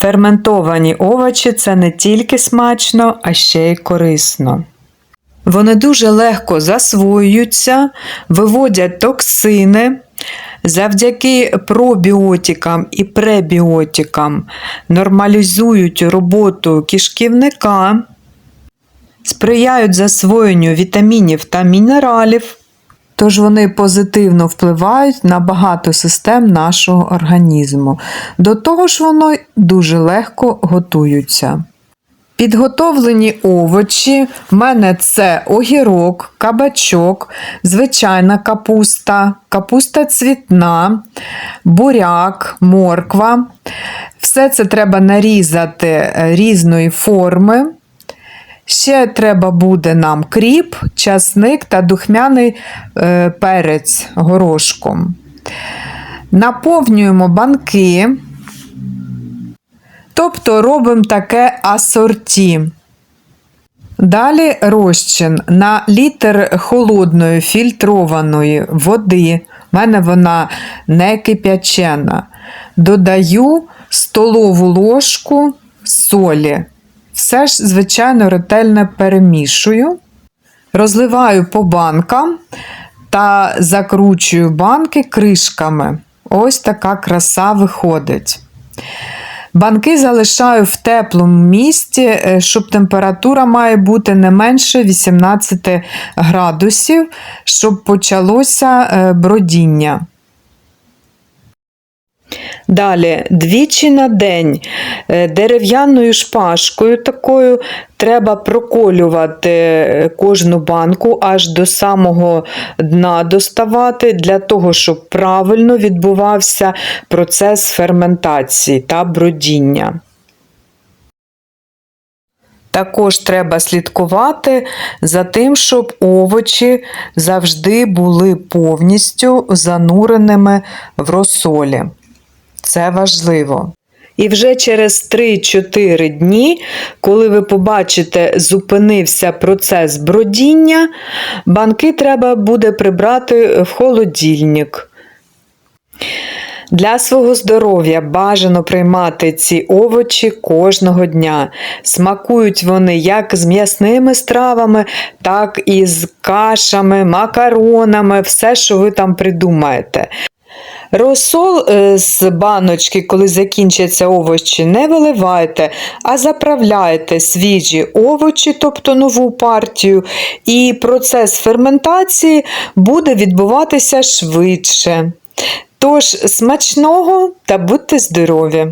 Ферментовані овочі це не тільки смачно, а ще й корисно. Вони дуже легко засвоюються, виводять токсини. Завдяки пробіотикам і пребіотикам нормалізують роботу кишківника, сприяють засвоєнню вітамінів та мінералів, тож вони позитивно впливають на багато систем нашого організму. До того ж, воно дуже легко готуються. Підготовлені овочі в мене це огірок, кабачок, звичайна капуста, капуста цвітна, буряк, морква. Все це треба нарізати е, різної форми. Ще треба буде нам кріп, часник та духмяний е, перець горошком. Наповнюємо банки. Тобто робимо таке асорті. Далі розчин на літр холодної фільтрованої води, в мене вона не кип'ячена. Додаю столову ложку солі. Все ж, звичайно, ретельно перемішую. Розливаю по банкам та закручую банки кришками. Ось така краса виходить. Банки залишаю в теплому місці, е, щоб температура має бути не менше 18 градусів, щоб почалося е, бродіння. Далі, двічі на день е, дерев'яною шпажкою такою треба проколювати е, кожну банку аж до самого дна доставати, для того, щоб правильно відбувався процес ферментації та бродіння. Також треба слідкувати за тим, щоб овочі завжди були повністю зануреними в розсолі. Це важливо. І вже через 3-4 дні, коли ви побачите, зупинився процес бродіння, банки треба буде прибрати в холодильник. Для свого здоров'я бажано приймати ці овочі кожного дня. Смакують вони як з м'ясними стравами, так і з кашами, макаронами, все, що ви там придумаєте. Розсол е, з баночки, коли закінчаться овочі, не виливайте, а заправляйте свіжі овочі, тобто нову партію, і процес ферментації буде відбуватися швидше. Тож, смачного та будьте здорові!